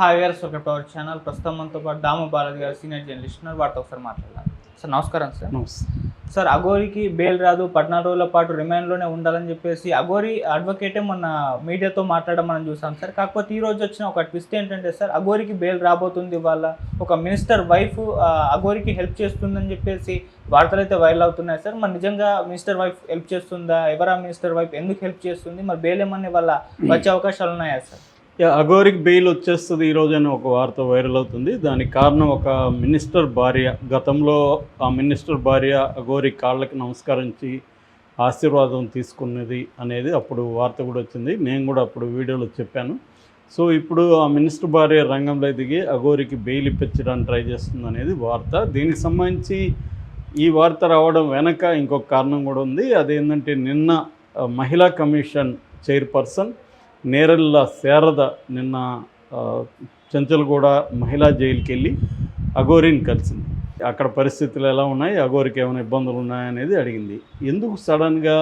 Hi గారు welcome to our channel ప్రస్తుతం మనతో పాటు దాము బాలాజీ గారు సీనియర్ జర్నలిస్ట్ ఉన్నారు. వారితో ఒకసారి మాట్లాడాలి సార్ నమస్కారం సార్. సార్ అఘోరికి బెయిల్ రాదు పద్నాలుగు రోజుల పాటు రిమాండ్లోనే ఉండాలని చెప్పేసి అఘోరి అడ్వకేటే మొన్న మీడియాతో మాట్లాడడం మనం చూసాం సార్. కాకపోతే ఈ రోజు వచ్చిన ఒక ట్విస్ట్ ఏంటంటే సార్ అఘోరికి బెయిల్ రాబోతుంది వాళ్ళ ఒక మినిస్టర్ వైఫ్ అఘోరికి హెల్ప్ చేస్తుందని చెప్పేసి వార్తలు అయితే వైరల్ అవుతున్నాయి సార్. మరి నిజంగా మినిస్టర్ వైఫ్ హెల్ప్ చేస్తుందా? ఎవరా మినిస్టర్ వైఫ్ ఎందుకు హెల్ప్ చేస్తుంది? మరి బెయిల్ ఏమన్నా వాళ్ళ వచ్చే అవకాశాలు ఉన్నాయా సార్? అఘోరికి బెయిల్ వచ్చేస్తుంది ఈ అని ఒక వార్త వైరల్ అవుతుంది. దానికి కారణం ఒక మినిస్టర్ భార్య. గతంలో ఆ మినిస్టర్ భార్య అఘోరి కాళ్ళకి నమస్కరించి ఆశీర్వాదం తీసుకున్నది అనేది అప్పుడు వార్త కూడా వచ్చింది. నేను కూడా అప్పుడు వీడియోలో చెప్పాను. సో ఇప్పుడు ఆ మినిస్టర్ భార్య రంగంలో దిగి అఘోరికి బెయిల్ ఇప్పించడానికి ట్రై చేస్తుంది అనేది వార్త. దీనికి సంబంధించి ఈ వార్త రావడం వెనక ఇంకొక కారణం కూడా ఉంది. అదేంటంటే నిన్న మహిళా కమిషన్ చైర్పర్సన్ నేరల్ల శారద నిన్న ఆ, చెంచల్గూడ మహిళా జైలుకి వెళ్ళి అఘోరిని కలిసింది. అక్కడ పరిస్థితులు ఎలా ఉన్నాయి? అఘోరికి ఏమైనా ఇబ్బందులు ఉన్నాయనేది అడిగింది. ఎందుకు సడన్గా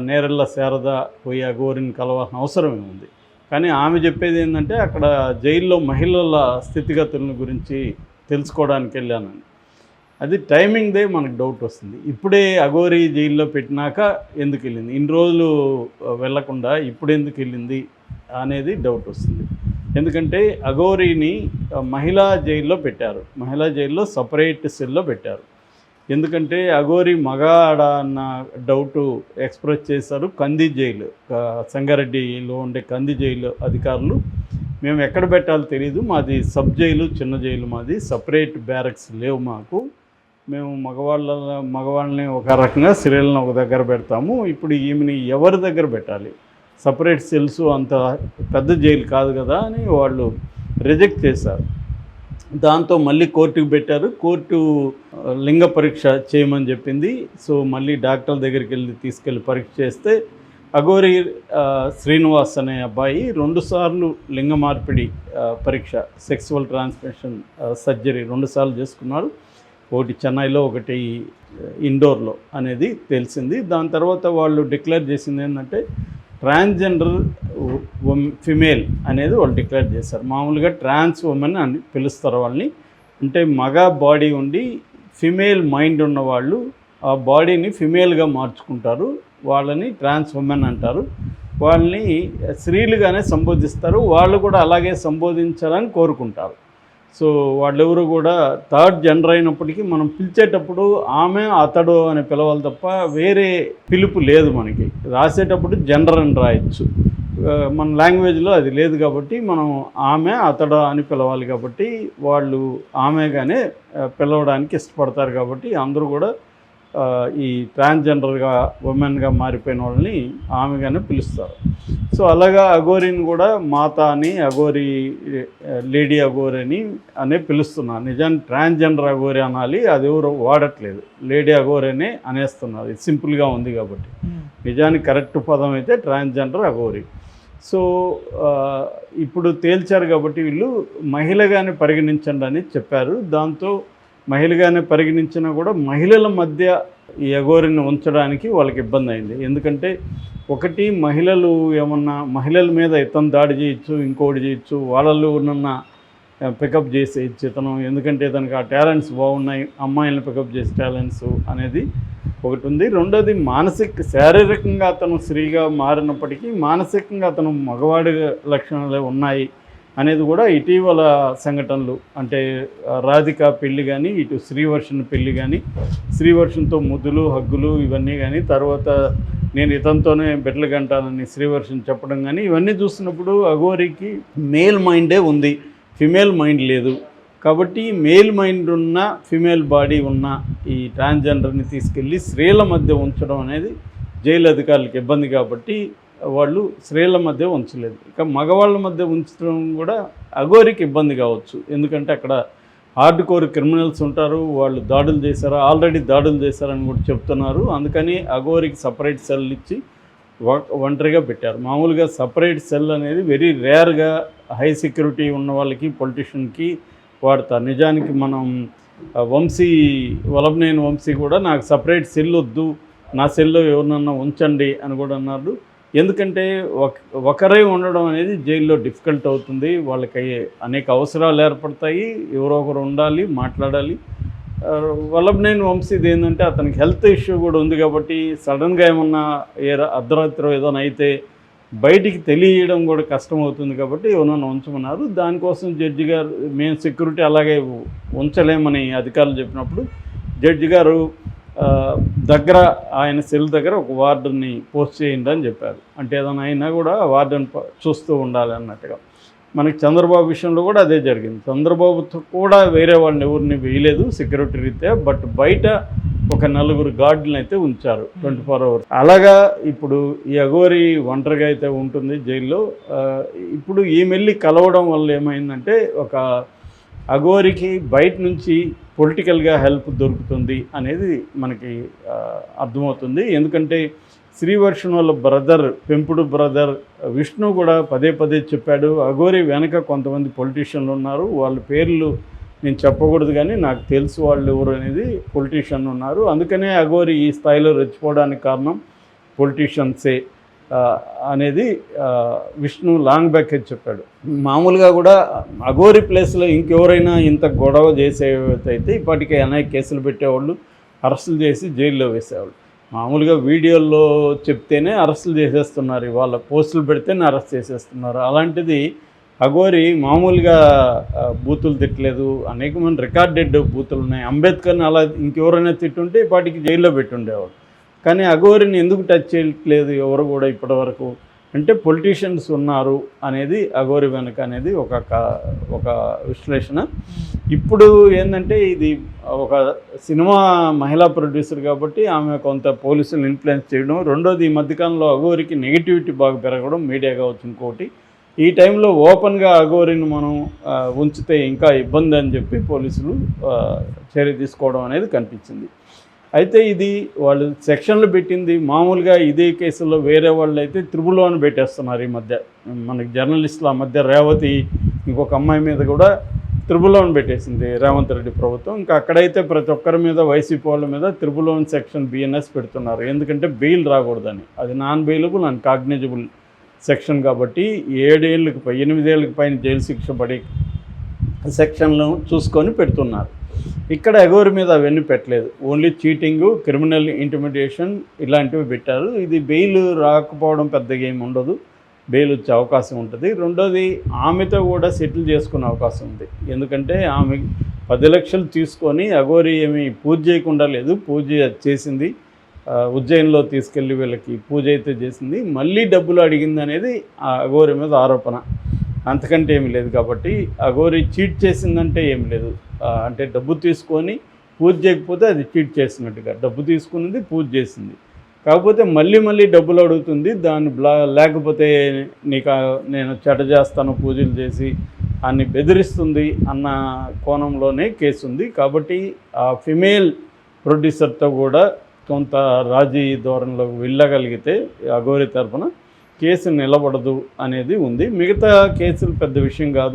నేరళ్ళ శారద పోయి అఘోరిని కలవాల్సిన అవసరం ఏముంది? కానీ ఆమె చెప్పేది ఏంటంటే అక్కడ జైల్లో మహిళల స్థితిగతులను గురించి తెలుసుకోవడానికి వెళ్ళానని అది టైమింగ్దే మనకు డౌట్ వస్తుంది. ఇప్పుడే అఘోరి జైల్లో పెట్టినాక ఎందుకు వెళ్ళింది? ఇన్ని రోజులు వెళ్ళకుండా వెళ్ళకుండా ఇప్పుడు ఎందుకు వెళ్ళింది అనేది డౌట్ వస్తుంది. ఎందుకంటే అఘోరిని మహిళా జైల్లో పెట్టారు. మహిళా జైల్లో సపరేట్ సెల్లో పెట్టారు. ఎందుకంటే అఘోరి మగాడ అన్న డౌట్ ఎక్స్ప్రెస్ చేశారు కంది జైలు. సంగారెడ్డిలో ఉండే కంది జైలు అధికారులు. మేము ఎక్కడ పెట్టాలో తెలియదు మాది సబ్ జైలు చిన్న జైలు మాది. సపరేట్ బ్యారక్స్ లేవు మాకు. మేము మగవాళ్ళ మగవాళ్ళని ఒక రకంగా స్త్రీలను ఒక దగ్గర పెడతాము. ఇప్పుడు ఈమెని ఎవరి దగ్గర పెట్టాలి? సపరేట్ సెల్స్ అంత పెద్ద జైలు కాదు కదా అని వాళ్ళు రిజెక్ట్ చేశారు. దాంతో మళ్ళీ కోర్టుకు పెట్టారు. కోర్టు లింగ పరీక్ష చేయమని చెప్పింది. సో మళ్ళీ డాక్టర్ దగ్గరికి వెళ్ళి తీసుకెళ్ళి పరీక్ష చేస్తే అఘోరి శ్రీనివాస్ అనే అబ్బాయి రెండుసార్లు లింగ మార్పిడి పరీక్ష సెక్సువల్ ట్రాన్స్మిషన్ సర్జరీ రెండుసార్లు చేసుకున్నాడు. ఒకటి చెన్నైలో ఒకటి ఇండోర్లో అనేది తెలిసింది. దాని తర్వాత వాళ్ళు డిక్లేర్ చేసింది ఏంటంటే ట్రాన్స్జెండర్ ఫిమేల్ అనేది వాళ్ళు డిక్లేర్ చేశారు. మామూలుగా ట్రాన్స్ ఉమెన్ అని పిలుస్తారు వాళ్ళని. అంటే మగ బాడీ ఉండి ఫిమేల్ మైండ్ ఉన్న వాళ్ళు ఆ బాడీని ఫిమేల్గా మార్చుకుంటారు. వాళ్ళని ట్రాన్స్ ఉమెన్ అంటారు. వాళ్ళని స్త్రీలుగానే సంబోధిస్తారు. వాళ్ళు కూడా అలాగే సంబోధించాలని కోరుకుంటారు. సో వాళ్ళెవరు కూడా థర్డ్ జెండర్ అయినప్పటికీ మనం పిలిచేటప్పుడు ఆమె అతడు అని పిలవాలి తప్ప వేరే పిలుపు లేదు మనకి. రాసేటప్పుడు జెండర్ అని రాయొచ్చు. మన లాంగ్వేజ్లో అది లేదు కాబట్టి మనం ఆమె అతడు అని పిలవాలి కాబట్టి వాళ్ళు ఆమెగానే పిలవడానికి ఇష్టపడతారు కాబట్టి అందరూ కూడా ఈ ట్రాన్స్జెండర్గా ఉమెన్గా మారిపోయిన వాళ్ళని ఆమెగానే పిలుస్తారు. సో అలాగా అఘోరిని కూడా మాత అని అఘోరి ఆ, లేడీ అఘోరి అని అనే పిలుస్తున్నారు. నిజానికి ట్రాన్స్జెండర్ అఘోరి అనాలి అది ఎవరు వాడట్లేదు. లేడీ అఘోరి అనే అనేస్తున్నారు. ఇది సింపుల్గా ఉంది కాబట్టి. నిజానికి కరెక్ట్ పదం అయితే ట్రాన్స్జెండర్ అఘోరి. సో ఇప్పుడు తేల్చారు కాబట్టి వీళ్ళు మహిళగానే పరిగణించండి అని చెప్పారు. దాంతో మహిళగానే పరిగణించినా కూడా మహిళల మధ్య ఈ ఎగోరిని ఉంచడానికి వాళ్ళకి ఇబ్బంది అయింది. ఎందుకంటే ఒకటి మహిళలు ఏమన్నా మహిళల మీద ఇతను దాడి చేయొచ్చు ఇంకోటి చేయొచ్చు వాళ్ళలో ఉన్న పికప్ చేసేయచ్చు ఇతను ఎందుకంటే ఇతనికి ఆ టాలెంట్స్ బాగున్నాయి అమ్మాయిలను పికప్ చేసే టాలెంట్స్ అనేది ఒకటి ఉంది. రెండోది మానసిక శారీరకంగా అతను స్త్రీగా మారినప్పటికీ మానసికంగా అతను మగవాడి లక్షణాలే ఉన్నాయి. అనేది కూడా ఇటీవల సంఘటనలు. అంటే రాధిక పెళ్ళి కానీ ఇటు శ్రీవర్షన్ పెళ్ళి కానీ శ్రీవర్షన్తో ముద్దులు హగ్గులు ఇవన్నీ కానీ తర్వాత నేను ఇతనితోనే బిడ్డలు గంటానని శ్రీవర్షన్ చెప్పడం కానీ ఇవన్నీ చూస్తున్నప్పుడు అఘోరికి మేల్ మైండే ఉంది. ఫిమేల్ మైండ్ లేదు. కాబట్టి మేల్ మైండ్ ఉన్న ఫిమేల్ బాడీ ఉన్న ఈ ట్రాన్స్జెండర్ని తీసుకెళ్ళి స్త్రీల మధ్య ఉంచడం అనేది జైలు అధికారులకు ఇబ్బంది కాబట్టి వాళ్ళు స్త్రీల మధ్య ఉంచలేదు. ఇక మగవాళ్ళ మధ్య ఉంచడం కూడా అఘోరికి ఇబ్బంది కావచ్చు. ఎందుకంటే అక్కడ హార్డ్ కోర్ క్రిమినల్స్ ఉంటారు. వాళ్ళు దాడులు చేశారు? ఆల్రెడీ దాడులు చేశారని కూడా చెప్తున్నారు. అందుకని అఘోరికి సపరేట్ సెల్ ఇచ్చి వ- ఒంటరిగా పెట్టారు. మామూలుగా సపరేట్ సెల్ అనేది వెరీ రేర్గా హై సెక్యూరిటీ ఉన్న వాళ్ళకి పొలిటీషియన్కి వాడతారు. నిజానికి మనం వంశీ వలభనేని వంశీ కూడా నాకు సపరేట్ సెల్ వద్దు. నా సెల్లో ఎవరినన్నా ఉంచండి అని కూడా అన్నారు. ఎందుకంటే ఒక ఒకరే ఉండడం అనేది జైల్లో డిఫికల్ట్ అవుతుంది. వాళ్ళకి అనేక అవసరాలు ఏర్పడతాయి. ఎవరో ఒకరు ఉండాలి మాట్లాడాలి. ఆ, వల్లభనేని వంశీది ఏంటంటే అతనికి హెల్త్ ఇష్యూ కూడా ఉంది కాబట్టి సడన్గా ఏమన్నా ఏ అర్ధరాత్రి ఏదైనా అయితే బయటికి తెలియడం కూడా కష్టం అవుతుంది కాబట్టి ఎవరన్నా ఉంచమన్నారు. దానికోసం జడ్జి గారు మేము సెక్యూరిటీ అలాగే ఉంచలేమని అధికారులు చెప్పినప్పుడు జడ్జి గారు దగ్గర ఆయన సెల్ దగ్గర ఒక వార్డుని పోస్ట్ చేయండి అని చెప్పారు. అంటే ఏదైనా అయినా కూడా వార్డుని చూస్తూ ఉండాలి అన్నట్టుగా. మనకి చంద్రబాబు విషయంలో కూడా అదే జరిగింది. చంద్రబాబుతో కూడా వేరే వాళ్ళని ఎవరిని వేయలేదు సెక్యూరిటీ రీత్యా బట్ బయట ఒక నలుగురు గార్డులను అయితే ఉంచారు ట్వంటీ ఫోర్ అవర్స్. అలాగా ఇప్పుడు ఈ అఘోరి ఒంటరిగా అయితే ఉంటుంది జైల్లో. ఇప్పుడు ఈమెల్లి కలవడం వల్ల ఏమైందంటే ఒక అఘోరికి బయట నుంచి పొలిటికల్గా హెల్ప్ దొరుకుతుంది అనేది మనకి అర్థమవుతుంది. ఎందుకంటే శ్రీవర్షణ వాళ్ళ బ్రదర్ పెంపుడు బ్రదర్ విష్ణు కూడా పదే పదే చెప్పాడు అఘోరి వెనక కొంతమంది పొలిటీషియన్లు ఉన్నారు వాళ్ళ పేర్లు నేను చెప్పకూడదు కానీ నాకు తెలుసు వాళ్ళు ఎవరు అనేది పొలిటీషియన్ ఉన్నారు. అందుకనే అఘోరి ఈ స్థాయిలో రెచ్చిపోవడానికి కారణం పొలిటీషియన్సే. అనేది విష్ణు లాంగ్ బ్యాక్ చెప్పాడు. మామూలుగా కూడా అఘోరి ప్లేస్లో ఇంకెవరైనా ఇంత గొడవ చేసేవైతే ఇప్పటికే అనేక కేసులు పెట్టేవాళ్ళు అరెస్టులు చేసి జైల్లో వేసేవాళ్ళు. మామూలుగా వీడియోల్లో చెప్తేనే అరెస్టులు చేసేస్తున్నారు వాళ్ళ పోస్టులు పెడితేనే అరెస్ట్ చేసేస్తున్నారు. అలాంటిది అఘోరి మామూలుగా బూతులు తిట్టలేదు. అనేక మంది రికార్డెడ్ బూతులు ఉన్నాయి. అంబేద్కర్ని అలా ఇంకెవరైనా తిట్టుంటే ఇప్పటికి జైల్లో పెట్టుండేవాడు. కానీ అఘోరిని ఎందుకు టచ్ చేయట్లేదు ఎవరు కూడా ఇప్పటివరకు? అంటే పొలిటీషియన్స్ ఉన్నారు అనేది అఘోరి వెనక అనేది ఒక ఒక విశ్లేషణ. ఇప్పుడు ఏంటంటే ఇది ఒక సినిమా మహిళా ప్రొడ్యూసర్ కాబట్టి ఆమె కొంత పోలీసులు ఇన్ఫ్లుయెన్స్ చేయడం. రెండోది ఈ మధ్యకాలంలో అఘోరికి నెగిటివిటీ బాగా పెరగడం మీడియా కావచ్చు ఇంకోటి. ఈ టైంలో ఓపెన్గా అఘోరిని మనం ఉంచితే ఇంకా ఇబ్బంది అని చెప్పి పోలీసులు చర్య తీసుకోవడం అనేది కనిపించింది. అయితే ఇది వాళ్ళు సెక్షన్లు పెట్టింది. మామూలుగా ఇదే కేసులో వేరే వాళ్ళు అయితే త్రిబుల్ వన్ పెట్టేస్తున్నారు ఈ మధ్య. మనకి జర్నలిస్టుల ఆ మధ్య రేవతి ఇంకొక అమ్మాయి మీద కూడా త్రిబుల్ వన్ పెట్టేసింది రేవంత్ రెడ్డి ప్రభుత్వం. ఇంకా అక్కడైతే ప్రతి ఒక్కరి మీద వైసీపీ వాళ్ళ మీద త్రిబుల్ వన్ సెక్షన్ బిఎన్ఎస్ పెడుతున్నారు. ఎందుకంటే బెయిల్ రాకూడదని. అది non bailable and cognizable section కాబట్టి ఏడేళ్ళకి పై ఎనిమిదేళ్ళకి పైన జైలు శిక్ష పడి సెక్షన్లను చూసుకొని పెడుతున్నారు. ఇక్కడ ఎగోరి మీద అవన్నీ పెట్టలేదు. ఓన్లీ చీటింగ్ క్రిమినల్ ఇంటిమిడేషన్ ఇలాంటివి పెట్టారు. ఇది బెయిల్ రాకపోవడం పెద్దగా ఏమి ఉండదు. బెయిల్ వచ్చే అవకాశం ఉంటుంది. రెండోది ఆమెతో కూడా సెటిల్ చేసుకునే అవకాశం ఉంది. ఎందుకంటే ఆమె పది లక్షలు తీసుకొని అఘోరి ఏమి పూజ చేయకుండా లేదు. పూజ చేసింది ఉజ్జయిన్లో తీసుకెళ్ళి వీళ్ళకి పూజ అయితే చేసింది. మళ్ళీ డబ్బులు అడిగింది అనేది ఆ అఘోరి మీద ఆరోపణ. అంతకంటే ఏమి లేదు కాబట్టి అఘోరి చీట్ చేసిందంటే ఏం లేదు. అంటే డబ్బు తీసుకొని పూజ చేయకపోతే అది చీట్ చేసినట్టుగా. డబ్బు తీసుకున్నది పూజ చేసింది. కాకపోతే మళ్ళీ మళ్ళీ డబ్బులు అడుగుతుంది దాన్ని బ్లా లేకపోతే నీకు నేను చెడ చేస్తాను పూజలు చేసి అన్ని బెదిరిస్తుంది అన్న కోణంలోనే కేసు ఉంది. కాబట్టి ఆ ఫిమేల్ ప్రొడ్యూసర్తో కూడా కొంత రాజీ ధోరణిలోకి వెళ్ళగలిగితే అఘోరి తరపున కేసు నిలబడదు అనేది ఉంది. మిగతా కేసులు పెద్ద విషయం కాదు.